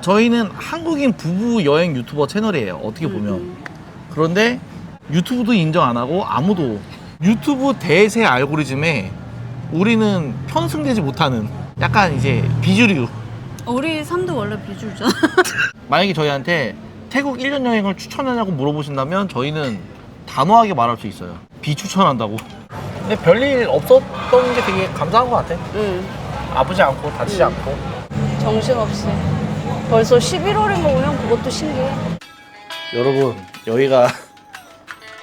저희는 한국인 부부 여행 유튜버 채널이에요. 어떻게 보면. 음, 그런데 유튜브도 인정 안 하고 아무도 유튜브 대세 알고리즘에 우리는 편승되지 못하는 약간 이제 비주류. 음. 우리 삶도 원래 비주잖아. 만약에 저희한테 태국 1년 여행을 추천하냐고 물어보신다면 저희는 단호하게 말할 수 있어요. 비추천한다고. 근데 별일 없었던 게 되게 감사한 것 같아. 응. 아프지 않고 다치지 않고. 정신없이. 벌써 11월인 거 보면 그것도 신기해. 여러분 여기가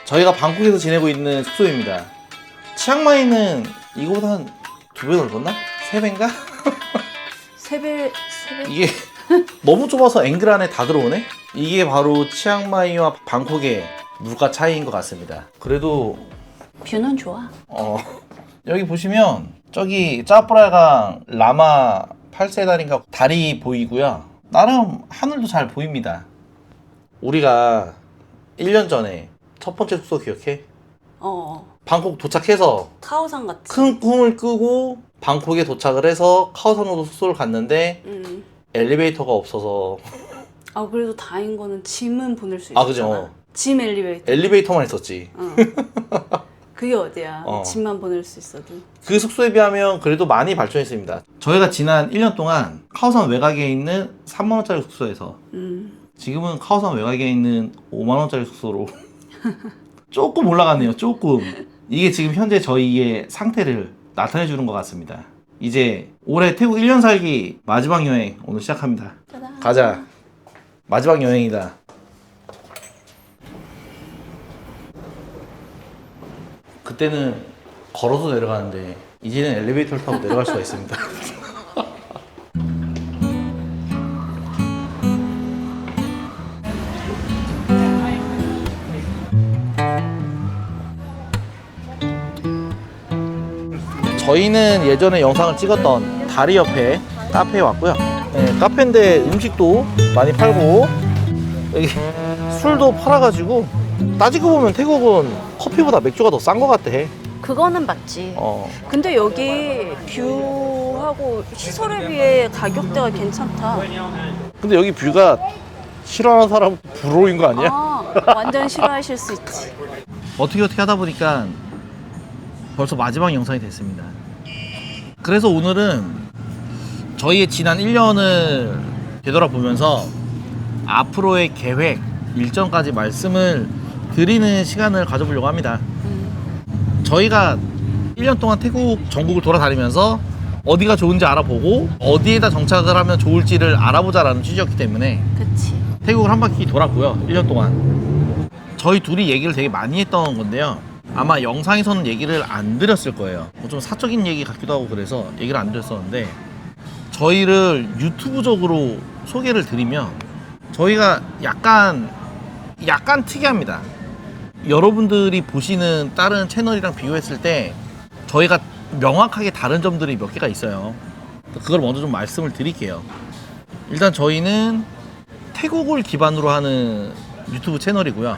저희가 방콕에서 지내고 있는 숙소입니다. 치앙마이는 이거보다 한 두 배 넓었나? 세 배인가? 세배 세배. 이게 너무 좁아서 앵글 안에 다 들어오네? 이게 바로 치앙마이와 방콕의 물가 차이인 것 같습니다. 그래도 뷰는 좋아. 어, 여기 보시면 저기 짜뿌라강 라마 8세달인가 다리 보이고요. 나름 하늘도 잘 보입니다. 우리가 1년 전에 첫 번째 숙소 기억해? 어. 어. 방콕 도착해서 카오산 같이. 큰 꿈을 꾸고 방콕에 도착을 해서 카오산으로 숙소를 갔는데 응. 엘리베이터가 없어서 아 그래도 다행인 거는 짐은 보낼 수. 아, 그죠. 짐 엘리베이터. 엘리베이터만 있었지. 어. 그게 어디야? 어. 짐만 보낼 수 있어도. 그 숙소에 비하면 그래도 많이 발전했습니다. 저희가 지난 1년 동안 카오산 외곽에 있는 3만원짜리 숙소에서 음. 지금은 카오산 외곽에 있는 5만원짜리 숙소로 조금 올라갔네요. 조금. 이게 지금 현재 저희의 상태를 나타내 주는 것 같습니다. 이제 올해 태국 1년 살기 마지막 여행 오늘 시작합니다. 짜잔. 가자. 마지막 여행이다. 그때는 걸어서 내려가는데 이제는 엘리베이터를 타고 내려갈 수가 있습니다. 저희는 예전에 영상을 찍었던 다리 옆에 카페에 왔고요. 네, 카페인데 음식도 많이 팔고 여기 술도 팔아가지고 따지고 보면 태국은 커피보다 맥주가 더 싼 것 같아. 그거는 맞지. 어, 근데 여기 뷰하고 시설에 비해 가격대가 괜찮다. 근데 여기 뷰가 싫어하는 사람 불호인 거 아니야? 아, 완전 싫어하실 수 있지. 어떻게 어떻게 하다 보니까 벌써 마지막 영상이 됐습니다. 그래서 오늘은 저희의 지난 1년을 되돌아보면서 앞으로의 계획, 일정까지 말씀을 드리는 시간을 가져보려고 합니다. 음. 저희가 1년 동안 태국 전국을 돌아다니면서 어디가 좋은지 알아보고 어디에다 정착을 하면 좋을지를 알아보자라는 취지였기 때문에 그치. 태국을 한 바퀴 돌았고요. 1년 동안. 저희 둘이 얘기를 되게 많이 했던 건데요. 아마 영상에서는 얘기를 안 드렸을 거예요. 뭐 좀 사적인 얘기 같기도 하고 그래서 얘기를 안 드렸었는데 저희를 유튜브적으로 소개를 드리면 저희가 약간 약간 특이합니다. 여러분들이 보시는 다른 채널이랑 비교했을 때 저희가 명확하게 다른 점들이 몇 개가 있어요. 그걸 먼저 좀 말씀을 드릴게요. 일단 저희는 태국을 기반으로 하는 유튜브 채널이고요.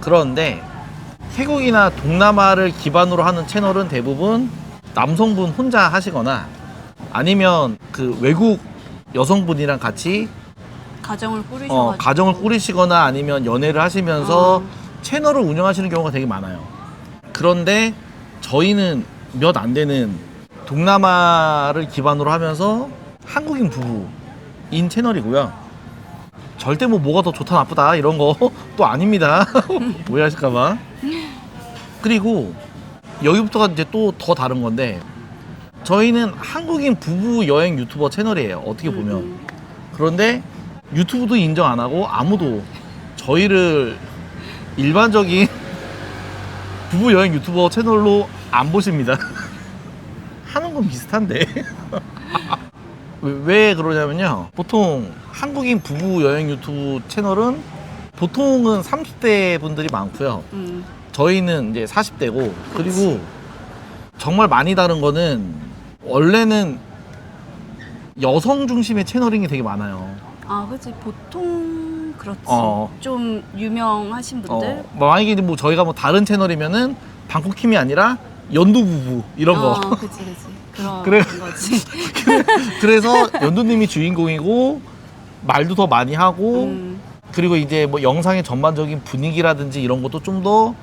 그런데 태국이나 동남아를 기반으로 하는 채널은 대부분 남성분 혼자 하시거나 아니면 그 외국 여성분이랑 같이 가정을 꾸리셔가지고. 어, 가정을 꾸리시거나 아니면 연애를 하시면서 어. 채널을 운영하시는 경우가 되게 많아요. 그런데 저희는 몇 안 되는 동남아를 기반으로 하면서 한국인 부부인 채널이고요. 절대 뭐 뭐가 더 좋다 나쁘다 이런 거 또 아닙니다. 오해하실까봐. 그리고 여기부터가 이제 또 더 다른 건데 저희는 한국인 부부 여행 유튜버 채널이에요. 어떻게 보면. 음. 그런데 유튜브도 인정 안 하고 아무도 저희를 일반적인 부부 여행 유튜버 채널로 안 보십니다. 하는 건 비슷한데. 왜, 왜 그러냐면요. 보통 한국인 부부 여행 유튜브 채널은 보통은 30대 분들이 많고요. 음. 저희는 이제 40대고 그리고 정말 많이 다른 거는 원래는 여성 중심의 채널인 게 되게 많아요. 아, 그치. 보통 그렇지. 어. 좀 유명하신 분들. 어, 뭐 만약에 뭐 저희가 뭐 다른 채널이면은 방콕 팀이 아니라 연두 부부 이런 거. 어, 그치, 그치. 그런 그래. 거지. 그래서 연두님이 주인공이고 말도 더 많이 하고 음. 그리고 이제 뭐 영상의 전반적인 분위기라든지 이런 것도 좀 더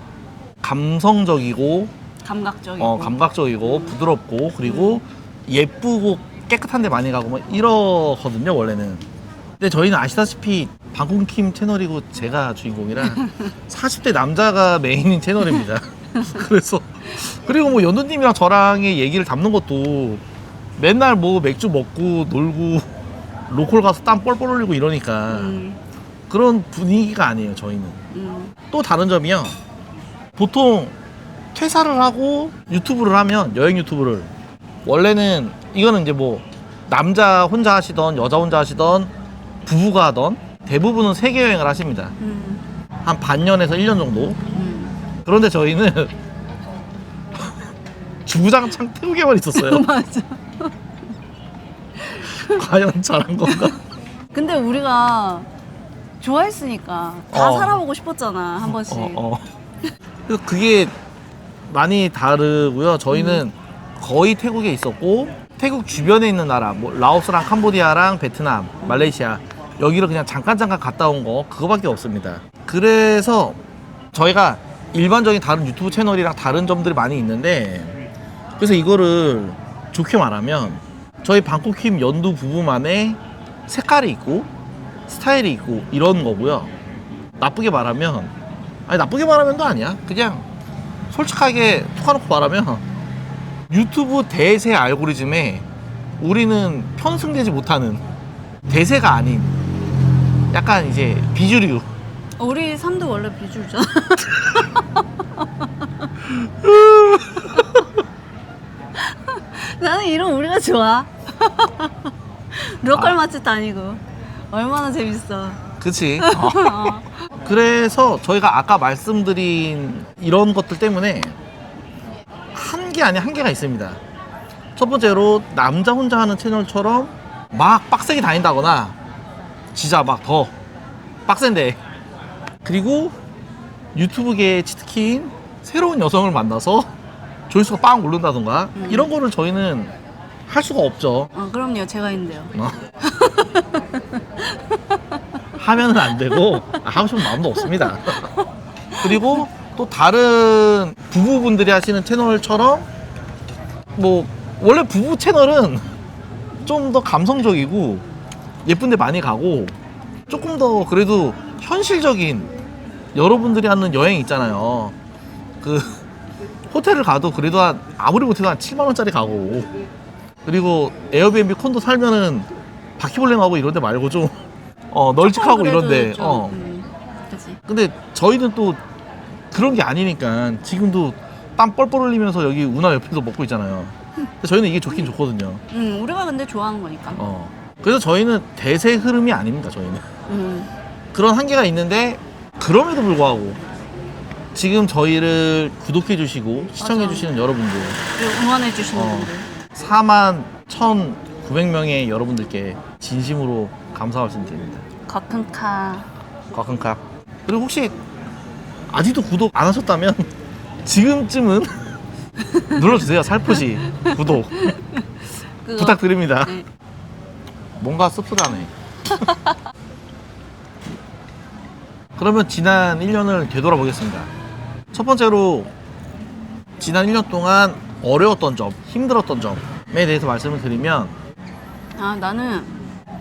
감성적이고 감각적이고. 어, 감각적이고 부드럽고 그리고 예쁘고 깨끗한 데 많이 가고 뭐 이러거든요 원래는 근데 저희는 아시다시피 방콩킴 채널이고 제가 주인공이라 40대 남자가 메인인 채널입니다 그래서 그리고 뭐 연두님이랑 저랑의 얘기를 담는 것도 맨날 뭐 맥주 먹고 놀고 로컬 가서 땀 뻘뻘 흘리고 이러니까 음. 그런 분위기가 아니에요 저희는 음. 또 다른 점이요. 보통 퇴사를 하고 유튜브를 하면 여행 유튜브를 원래는 이거는 이제 뭐 남자 혼자 하시던 여자 혼자 하시던 부부가 하던 대부분은 세계 여행을 하십니다. 음. 한 반년에서 1년 정도. 음. 그런데 저희는 주구장창 태국에만 있었어요. 맞아. 과연 잘한 건가? 근데 우리가 좋아했으니까 다 어. 살아보고 싶었잖아 한 번씩. 어, 어. 그래서 그게 많이 다르고요. 저희는 거의 태국에 있었고 태국 주변에 있는 나라, 뭐 라오스랑 캄보디아랑 베트남, 말레이시아 여기를 그냥 잠깐 잠깐 갔다 온 거 그거밖에 없습니다. 그래서 저희가 일반적인 다른 유튜브 채널이랑 다른 점들이 많이 있는데 그래서 이거를 좋게 말하면 저희 방콕킴 연두 부부만의 색깔이 있고 스타일이 있고 이런 거고요. 나쁘게 말하면 아니 나쁘게 말하면도 아니야. 그냥 솔직하게 톡 까놓고 말하면 유튜브 대세 알고리즘에 우리는 편승되지 못하는 대세가 아닌 약간 이제 비주류 우리 삶도 원래 비주잖아. 나는 이런 우리가 좋아. 로컬 아. 맛집 다니고 얼마나 재밌어. 그치 어. 그래서 저희가 아까 말씀드린 이런 것들 때문에 한 개 아닌 한 개가 있습니다 첫 번째로 남자 혼자 하는 채널처럼 막 빡세게 다닌다거나 진짜 막 더 빡센데 그리고 유튜브계의 치트키인 새로운 여성을 만나서 조회수가 빵 오른다던가 음. 이런 거를 저희는 할 수가 없죠 어, 그럼요. 제가 있는데요. 어. 하면은 안 되고 아, 하고 싶은 마음도 없습니다. 그리고 또 다른 부부분들이 하시는 채널처럼 뭐 원래 부부 채널은 좀 더 감성적이고 예쁜데 많이 가고 조금 더 그래도 현실적인 여러분들이 하는 여행 있잖아요. 그 호텔을 가도 그래도 한 아무리 못해도 한 7만 원짜리 가고 그리고 에어비앤비 콘도 살면은 바퀴벌레 가고 이런 데 말고 좀 어, 널찍하고 이런데 좀, 어. 음, 그치. 근데 저희는 또 그런 게 아니니까 지금도 땀 뻘뻘 흘리면서 여기 운하 옆에서 먹고 있잖아요. 근데 저희는 이게 좋긴 좋거든요. 음, 우리가 근데 좋아하는 거니까. 어. 그래서 저희는 대세 흐름이 아닙니다. 저희는 음. 그런 한계가 있는데 그럼에도 불구하고 지금 저희를 구독해 주시고 시청해. 주시는 여러분들 그리고 응원해 주시는 어. 분들. 4만 1,900명의 여러분들께 진심으로 감사 말씀드립니다. 거큰카. 과큰카. 그리고 혹시 아직도 구독 안 하셨다면 지금쯤은 눌러주세요. 살포시 구독 그거. 부탁드립니다. 네. 뭔가 씁쓸하네. 그러면 지난 1년을 되돌아보겠습니다. 첫 번째로 지난 1년 동안 어려웠던 점, 힘들었던 점에 대해서 말씀을 드리면 아 나는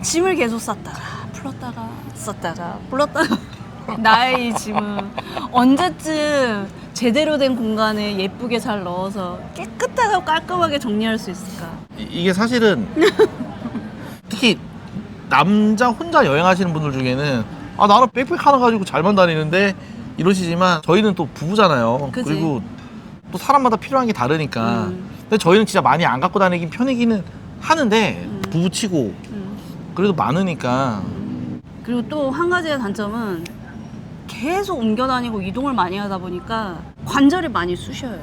짐을 계속 쌌다가 풀었다가 썼다가 풀었다가 나의 이 짐은 언제쯤 제대로 된 공간에 예쁘게 잘 넣어서 깨끗하고 깔끔하게 정리할 수 있을까? 이- 이게 사실은 남자 혼자 여행하시는 분들 중에는 아 나는 백팩 하나 가지고 잘만 다니는데 이러시지만 저희는 또 부부잖아요. 그지. 리고또 사람마다 필요한 게 다르니까. 음. 근데 저희는 진짜 많이 안 갖고 다니긴 편이기는 하는데 음. 부부치고 음. 그래도 많으니까 그리고 또 한 가지의 단점은 계속 옮겨 다니고 이동을 많이 하다 보니까 관절이 많이 쑤셔요.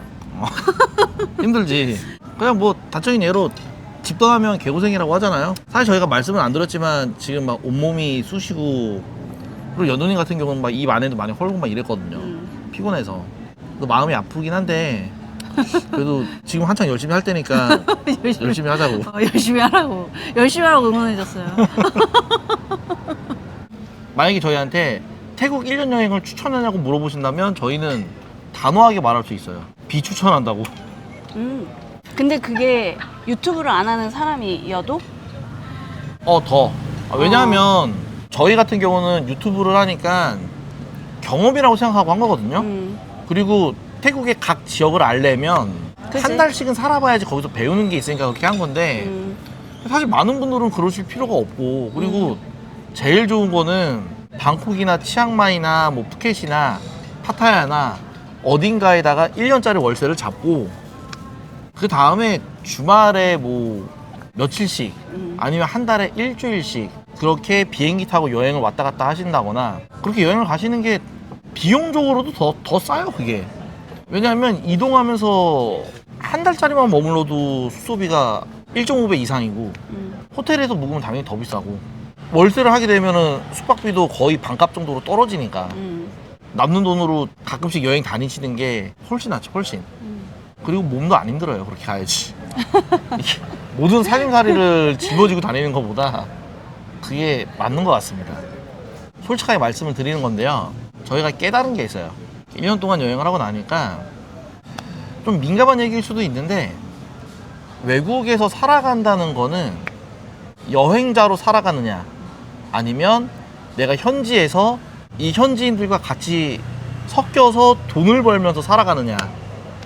힘들지. 그냥 뭐 단적인 예로 집 떠나면 개고생이라고 하잖아요. 사실 저희가 말씀은 안 드렸지만 지금 막 온몸이 쑤시고 그리고 연우님 같은 경우는 막 입 안에도 많이 헐고 막 이랬거든요. 음. 피곤해서. 그래서 마음이 아프긴 한데 그래도 지금 한창 열심히 할 때니까 열심히 하자고. 어, 열심히 하라고 열심히 하라고 응원해줬어요. 만약에 저희한테 태국 1년 여행을 추천하냐고 물어보신다면 저희는 단호하게 말할 수 있어요. 비추천한다고. 음. 근데 그게 유튜브를 안 하는 사람이어도 어, 더. 아, 왜냐하면 저희 같은 경우는 유튜브를 하니까 경험이라고 생각하고 한 거거든요. 음. 그리고 태국의 각 지역을 알려면 그치. 한 달씩은 살아봐야지 거기서 배우는 게 있으니까 그렇게 한 건데 음. 사실 많은 분들은 그러실 필요가 없고 그리고 제일 좋은 거는 방콕이나 치앙마이나 뭐 푸켓이나 파타야나 어딘가에다가 1년짜리 월세를 잡고 그 다음에 주말에 뭐 며칠씩 음. 아니면 한 달에 일주일씩 그렇게 비행기 타고 여행을 왔다 갔다 하신다거나 그렇게 여행을 가시는 게 비용적으로도 더, 더 싸요 그게 왜냐하면 이동하면서 한 달짜리만 머물러도 숙소비가 1.5배 이상이고 음. 호텔에서 묵으면 당연히 더 비싸고 월세를 하게 되면은 숙박비도 거의 반값 정도로 떨어지니까 음. 남는 돈으로 가끔씩 여행 다니시는 게 훨씬 낫죠 훨씬 음. 그리고 몸도 안 힘들어요 그렇게 가야지. 모든 살림살이를 짊어지고 다니는 것보다 그게 맞는 것 같습니다. 솔직하게 말씀을 드리는 건데요. 저희가 깨달은 게 있어요. 1년 동안 여행을 하고 나니까 좀 민감한 얘기일 수도 있는데 외국에서 살아간다는 거는 여행자로 살아가느냐 아니면 내가 현지에서 이 현지인들과 같이 섞여서 돈을 벌면서 살아가느냐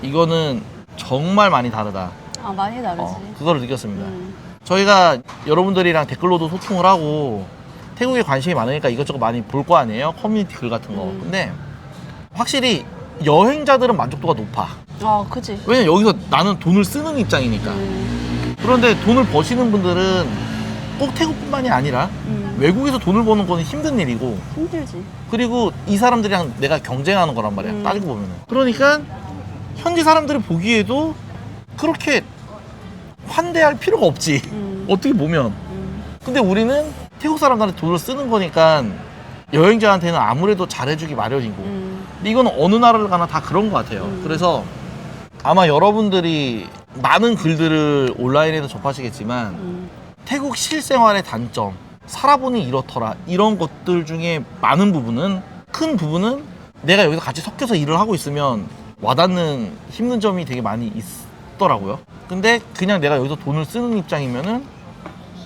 이거는 정말 많이 다르다 아 많이 다르지. 어, 그거를 느꼈습니다 음. 저희가 여러분들이랑 댓글로도 소통을 하고 태국에 관심이 많으니까 이것저것 많이 볼 거 아니에요 커뮤니티 글 같은 거 음. 근데 확실히 여행자들은 만족도가 높아 아 그지. 왜냐면 여기서 나는 돈을 쓰는 입장이니까 음. 그런데 돈을 버시는 분들은 꼭 태국뿐만이 아니라 음. 외국에서 돈을 버는 거는 힘든 일이고 힘들지. 그리고 이 사람들이랑 내가 경쟁하는 거란 말이야 음. 따지고 보면은 그러니까 현지 사람들이 보기에도 그렇게 환대할 필요가 없지 음. 어떻게 보면 음. 근데 우리는 태국 사람들한테 돈을 쓰는 거니까 여행자한테는 아무래도 잘해주기 마련이고 음. 근데 이건 어느 나라를 가나 다 그런 것 같아요 음. 그래서 아마 여러분들이 많은 글들을 온라인에서 접하시겠지만 음. 태국 실생활의 단점, 살아보니 이렇더라 이런 것들 중에 많은 부분은 큰 부분은 내가 여기서 같이 섞여서 일을 하고 있으면 와닿는 힘든 점이 되게 많이 있더라고요. 근데 그냥 내가 여기서 돈을 쓰는 입장이면은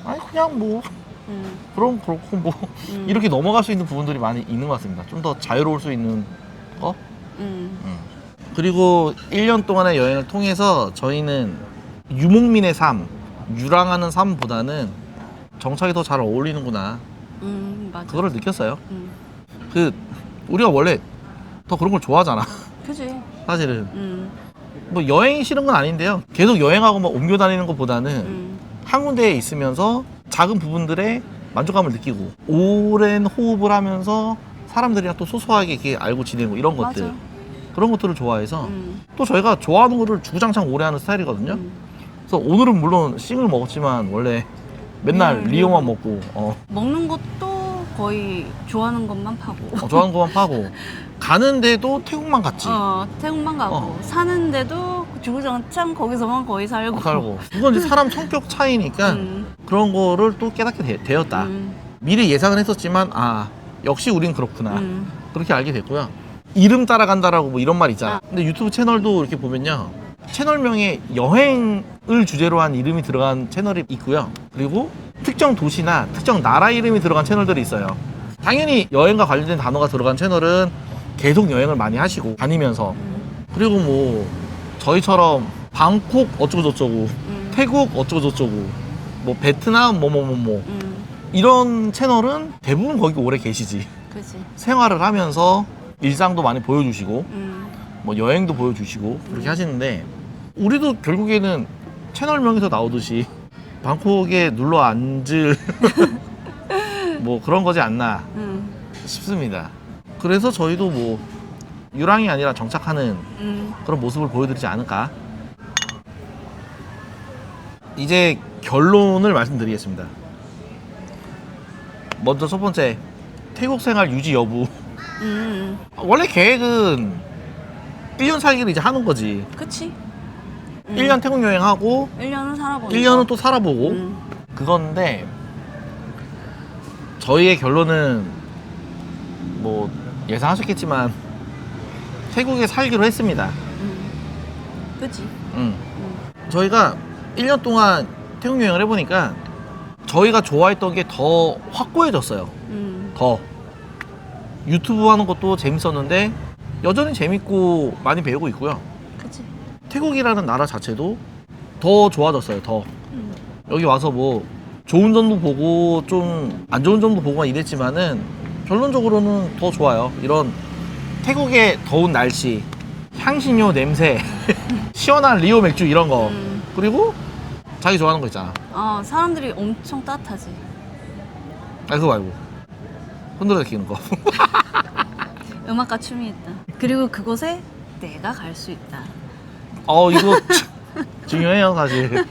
아니 그냥 뭐 음. 그럼 그렇고 뭐 음. 이렇게 넘어갈 수 있는 부분들이 많이 있는 것 같습니다. 좀 더 자유로울 수 있는 거. 음. 음. 그리고 1년 동안의 여행을 통해서 저희는 유목민의 삶, 유랑하는 삶보다는 정착이 더 잘 어울리는구나. 음. 맞아. 그거를 느꼈어요. 음. 그 우리가 원래 더 그런 걸 좋아하잖아. 그지. 사실은 음. 뭐 여행이 싫은 건 아닌데요. 계속 여행하고 막 옮겨 다니는 것보다는 음. 한 군데에 있으면서 작은 부분들에 만족감을 느끼고 오랜 호흡을 하면서 사람들이랑 또 소소하게 이렇게 알고 지내고 이런 것들 맞아. 그런 것들을 좋아해서 음. 또 저희가 좋아하는 거를 주구장창 오래 하는 스타일이거든요. 음. 그래서 오늘은 물론 싱을 먹었지만 원래 맨날 음, 리오만 음. 먹고 어, 먹는 것도 거의 좋아하는 것만 파고. 어, 좋아하는 것만 파고 가는데도 태국만 갔지 어, 태국만 가고 어. 사는데도 주구장창 거기서만 거의 살고. 살고 그건 이제 사람 성격 차이니까 음. 그런 거를 또 깨닫게 되, 되었다 음. 미리 예상은 했었지만 아 역시 우린 그렇구나 음. 그렇게 알게 됐고요 이름 따라간다라고 뭐 이런 말 있잖아 아. 근데 유튜브 채널도 이렇게 보면요 채널명에 여행을 주제로 한 이름이 들어간 채널이 있고요 그리고 특정 도시나 특정 나라 이름이 들어간 채널들이 있어요 당연히 여행과 관련된 단어가 들어간 채널은 계속 여행을 많이 하시고 다니면서 음. 그리고 뭐 저희처럼 방콕 어쩌고저쩌고 음. 태국 어쩌고저쩌고 뭐 베트남 뭐 뭐 뭐뭐 음. 이런 채널은 대부분 거기 오래 계시지 그지. 생활을 하면서 일상도 많이 보여주시고 음. 뭐 여행도 보여주시고 그렇게 하시는데 우리도 결국에는 채널명에서 나오듯이 방콕에 눌러 앉을 뭐 그런 거지 않나 음. 싶습니다. 그래서 저희도 뭐 유랑이 아니라 정착하는 음. 그런 모습을 보여드리지 않을까. 이제 결론을 말씀드리겠습니다. 먼저 첫 번째 태국 생활 유지 여부. 음. 원래 계획은 1년 살기를 이제 하는 거지. 그치. 음. 1년 태국 여행하고 1년은 살아보는 1년은 거. 또 살아보고 음. 그건데 저희의 결론은 뭐 예상하셨겠지만 태국에 살기로 했습니다. 음. 그치? 음. 음. 저희가 1년 동안 태국 여행을 해보니까 저희가 좋아했던 게 더 확고해졌어요. 음. 더 유튜브 하는 것도 재밌었는데 여전히 재밌고 많이 배우고 있고요. 태국이라는 나라 자체도 더 좋아졌어요. 더 음. 여기 와서 뭐 좋은 점도 보고 좀 안 좋은 점도 보고 이랬지만은 결론적으로는 더 좋아요. 이런 태국의 더운 날씨, 향신료 냄새, 시원한 리오 맥주 이런 거 음. 그리고 자기 좋아하는 거 있잖아. 어, 사람들이 엄청 따뜻하지. 아 그거 말고 흔들어 끼는 거. 음악과 춤이 있다. 그리고 그곳에 내가 갈 수 있다. 어 이거 중요해요 사실.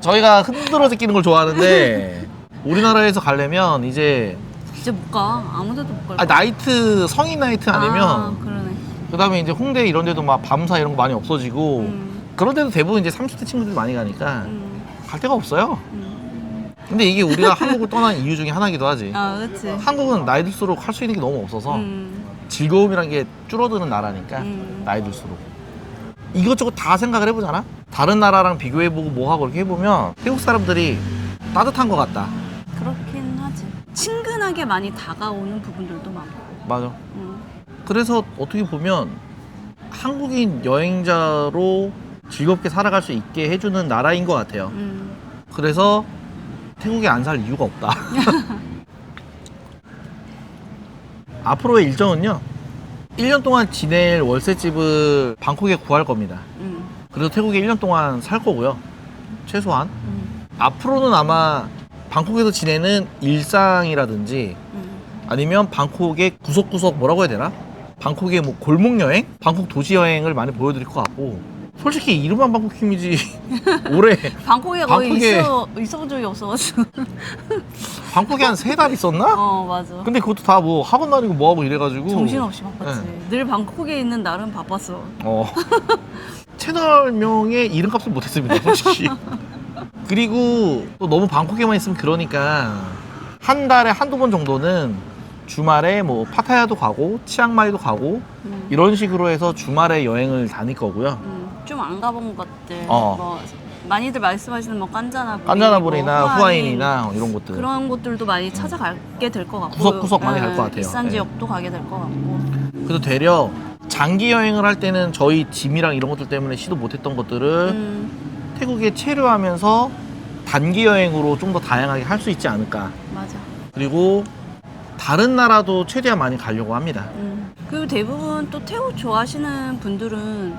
저희가 흔들어 끼는 걸 좋아하는데 우리나라에서 가려면 이제 이제 못 가. 아무 데도 못 갈. 아, 나이트 성인 나이트 아니면 아, 그러네. 그다음에 이제 홍대 이런 데도 막 밤사 이런 거 많이 없어지고 음. 그런 데도 대부분 이제 30대 친구들이 많이 가니까 음. 갈 데가 없어요. 음. 근데 이게 우리가 한국을 떠난 이유 중에 하나이기도 하지. 아, 그치. 한국은 나이 들수록 할 수 있는 게 너무 없어서 음. 즐거움이란 게 줄어드는 나라니까 음. 나이 들수록 이것저것 다 생각을 해보잖아. 다른 나라랑 비교해보고 뭐하고 이렇게 해보면 태국 사람들이 따뜻한 것 같다. 그렇긴 하지. 친근하게 많이 다가오는 부분들도 많고. 맞아. 음. 그래서 어떻게 보면 한국인 여행자로 즐겁게 살아갈 수 있게 해주는 나라인 것 같아요. 음. 그래서 태국에 안 살 이유가 없다. 앞으로의 일정은요. 1년 동안 지낼 월세집을 방콕에 구할 겁니다. 음. 그래서 태국에 1년 동안 살 거고요. 최소한. 음. 앞으로는 아마 방콕에서 지내는 일상이라든지 음. 아니면 방콕의 구석구석 뭐라고 해야 되나? 방콕의 뭐 골목 여행? 방콕 도시 여행을 많이 보여드릴 것 같고 솔직히 이름만 방콕킴이지 올해 방콕에 거의 방콕에- 있어 있어본 적이 없어가지고. 방콕에 한 세 달 있었나? 어 맞아. 근데 그것도 다 뭐 학원 다니고 뭐하고 이래가지고 정신없이 바빴지. 네. 늘 방콕에 있는 날은 바빴어. 어 채널명의 이름값을 못했습니다 솔직히 그리고 또 너무 방콕에만 있으면 그러니까 한 달에 한두 번 정도는 주말에 뭐 파타야도 가고 치앙마이도 가고 음. 이런 식으로 해서 주말에 여행을 다닐 거고요 음, 좀 안 가본 것들. 어. 뭐 많이들 말씀하시는 뭐 깐자나불, 깐자나불이나 뭐 후아인이나 이런 곳들 그런 곳들도 많이 찾아가게 될 것 같고 구석구석 많이 갈것 예, 같아요. 비싼 예. 지역도 가게 될 것 같고 그래서 되려 장기 여행을 할 때는 저희 짐이랑 이런 것들 때문에 시도 못했던 것들을 음, 태국에 체류하면서 단기 여행으로 좀 더 다양하게 할 수 있지 않을까 맞아. 그리고 다른 나라도 최대한 많이 가려고 합니다 음. 그리고 대부분 또 태국 좋아하시는 분들은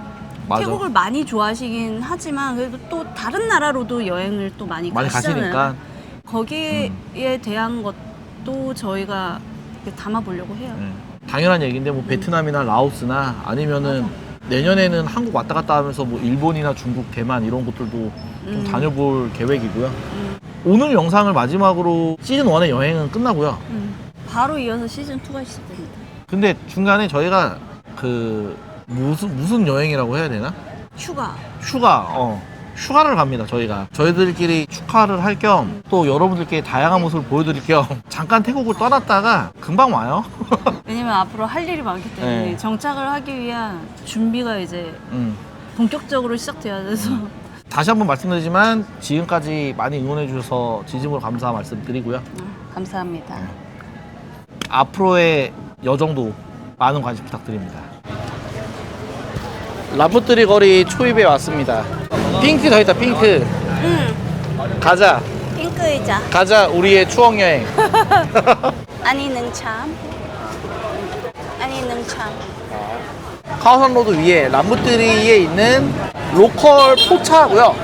맞아 태국을 많이 좋아하시긴 하지만 그래도 또 다른 나라로도 여행을 또 많이, 많이 가시잖아요. 가시니까 음. 거기에 대한 것도 저희가 이렇게 담아보려고 해요. 예. 당연한 얘기인데 뭐 베트남이나 라오스나 아니면은 내년에는 한국 왔다 갔다 하면서 뭐 일본이나 중국, 대만 이런 곳들도 좀 음. 다녀볼 계획이고요 음, 오늘 영상을 마지막으로 시즌 1의 여행은 끝나고요 음. 바로 이어서 시즌 2가 시작됩니다. 근데 중간에 저희가 그 무슨 무슨 여행이라고 해야 되나? 휴가. 휴가 어 휴가를 갑니다 저희가 저희들끼리 축하를 할 겸 또 여러분들께 다양한 모습을 보여드릴 겸 잠깐 태국을 떠났다가 금방 와요 왜냐면 앞으로 할 일이 많기 때문에 네. 정착을 하기 위한 준비가 이제 음. 본격적으로 시작돼야 돼서 다시 한번 말씀드리지만 지금까지 많이 응원해 주셔서 진심으로 감사 말씀드리고요 아, 감사합니다. 앞으로의 여정도 많은 관심 부탁드립니다 라푸트리 거리 초입에 왔습니다 핑크 더 있다 핑크 응, 가자 핑크 의자. 가자 우리의 추억 여행 아니 능참. 아니 능참. 카오산 로드 위에 람부트리에 있는 로컬 포차고요.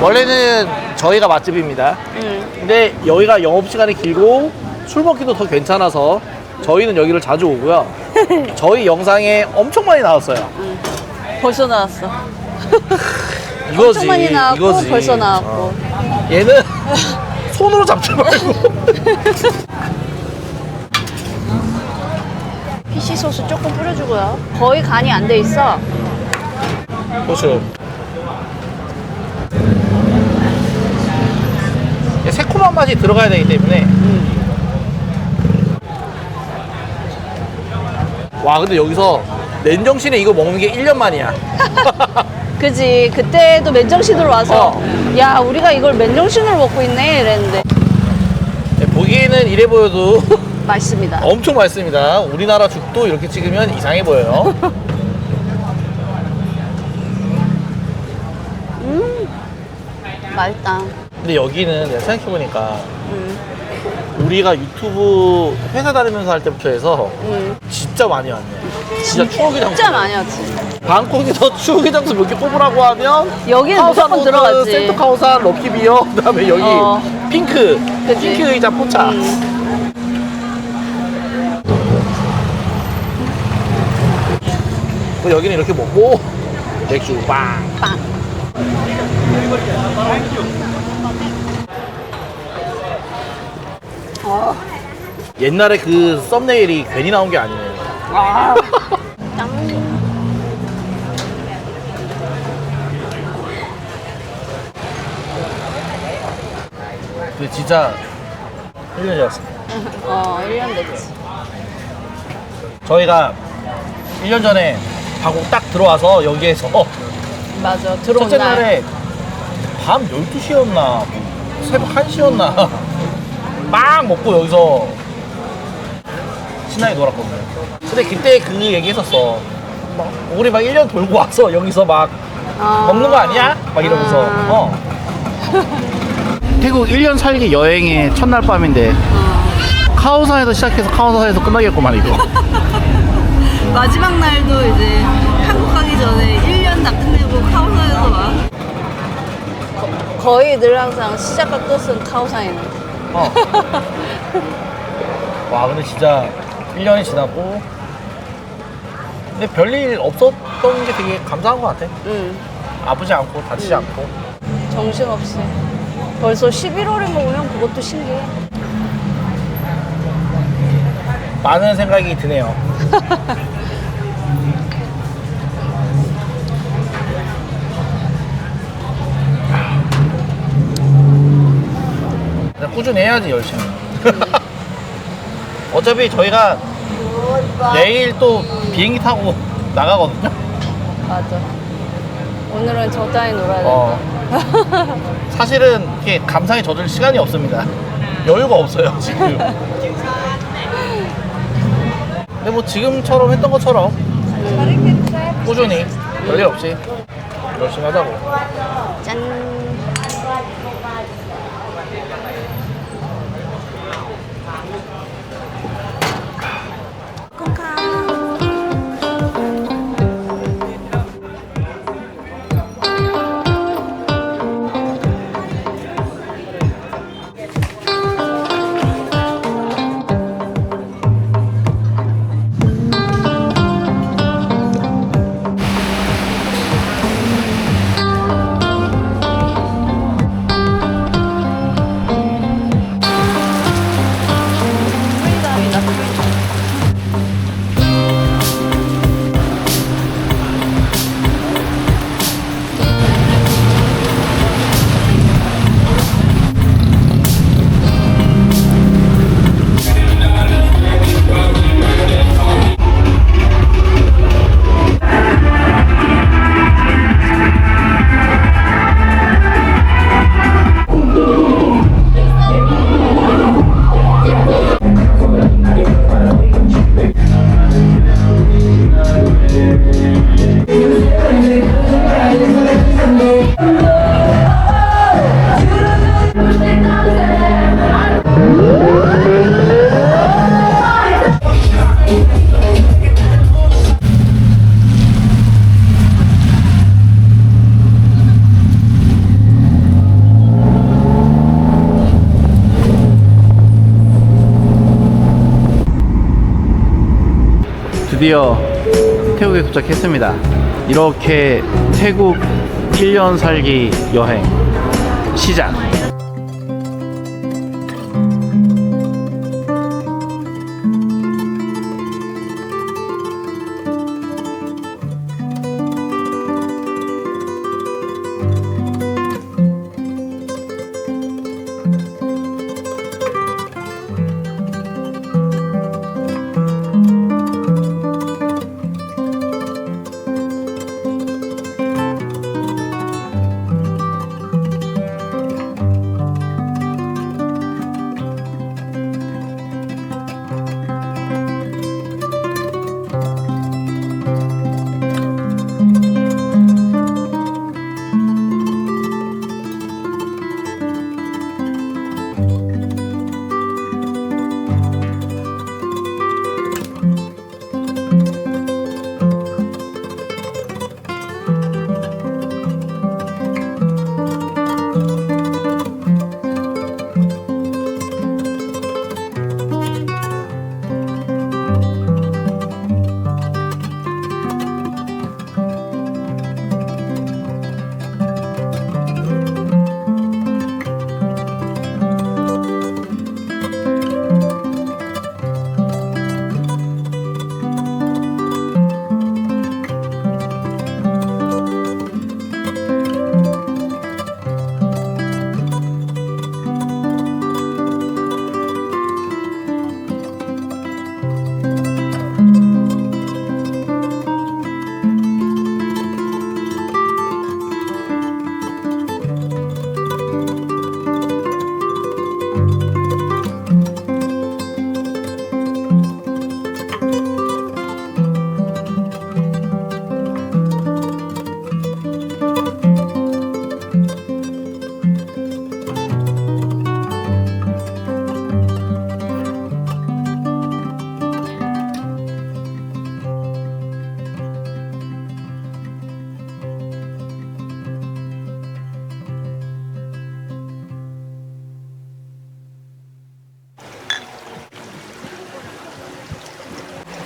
원래는 저희가 맛집입니다. 응. 근데 여기가 영업 시간이 길고 술 먹기도 더 괜찮아서 저희는 여기를 자주 오고요. 저희 영상에 엄청 많이 나왔어요. 응. 벌써 나왔어. 이거지. 엄청 많이 나왔고 이거지. 벌써 나왔고. 어. 얘는 손으로 잡지 말고. 피시 소스 조금 뿌려주고요. 거의 간이 안 돼 있어. 그렇죠. 새콤한 맛이 들어가야 되기 때문에 와 근데 여기서 맨정신에 이거 먹는 게 1년 만이야 그지 그때도 맨정신으로 와서 어. 야 우리가 이걸 맨정신으로 먹고 있네 이랬는데 네, 보기에는 이래 보여도 맛있습니다. 엄청 맛있습니다 우리나라 죽도 이렇게 찍으면 이상해 보여요 맛있다. 근데 여기는 내가 생각해보니까 음, 우리가 유튜브 회사 다니면서 할 때부터 해서 음. 진짜 많이 왔네 진짜 추억의 장소 진짜 많이 왔지. 방콕에서 추억의 장소 몇 개 뽑으라고 하면 여기는 무조건 들어가지. 센터 카오산 럭키비어 그다음에 여기 어. 핑크 그치. 핑크 의자 포차 음. 또 여기는 이렇게 먹고 맥주 빵 빵. 어. 옛날에 그 썸네일이 괜히 나온 게 아니네 요 아. 짱. 근데 진짜 1년이었습니다 어, 1년 됐지. 저희가 1년 전에 방콕 딱 들어와서 여기에서 맞아. 들어온 첫째 날. 날에 밤 12시였나 새벽 1시였나 막 먹고 여기서 신나게 놀았거든요 근데 그때 그 얘기 했었어 막 우리 막 1년 돌고 와서 여기서 막 아. 먹는 거 아니야? 막 이러면서 아. 어. 태국 1년 살기 여행의 첫날 밤인데 어. 카오산에서 시작해서 카오산에서 끝나겠구만 이거 마지막 날도 이제 한국 가기 전에 1년 다 끝내고 카오산에서 와. 거의 늘 항상 시작과 끝은 카오산이네. 어. 와 근데 진짜 1년이 지나고. 근데 별일 없었던 게 되게 감사한 것 같아. 응. 아프지 않고 다치지 않고. 정신없이. 벌써 11월에 먹으면 그것도 신기해. 많은 생각이 드네요. 꾸준히 해야지 열심히 어차피 저희가 내일 또 비행기 타고 나가거든요 맞아. 오늘은 적당히 놀아야 된다. 어. 사실은 이렇게 감상에 젖을 시간이 없습니다. 여유가 없어요, 지금. 근데 뭐 지금처럼 했던 것처럼 꾸준히 별일 없이 열심히 하자고. 짠. 드디어 태국에 도착했습니다. 이렇게 태국 1년 살기 여행 시작.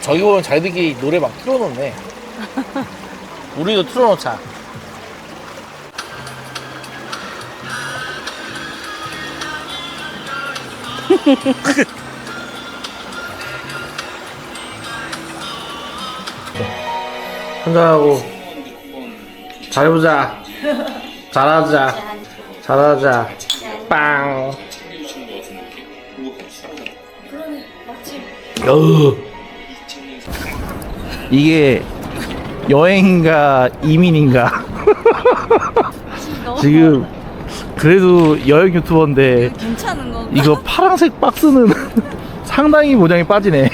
저기 보면 자기들끼리 노래 막 틀어놓네. 우리도 틀어놓자. 한잔하고 잘해보자. 잘하자. 잘하자. 빵. 어. 이게 여행인가 이민인가? 지금 그래도 여행 유튜버인데 괜찮은 건가? 이거 파란색 박스는 상당히 모양이 빠지네.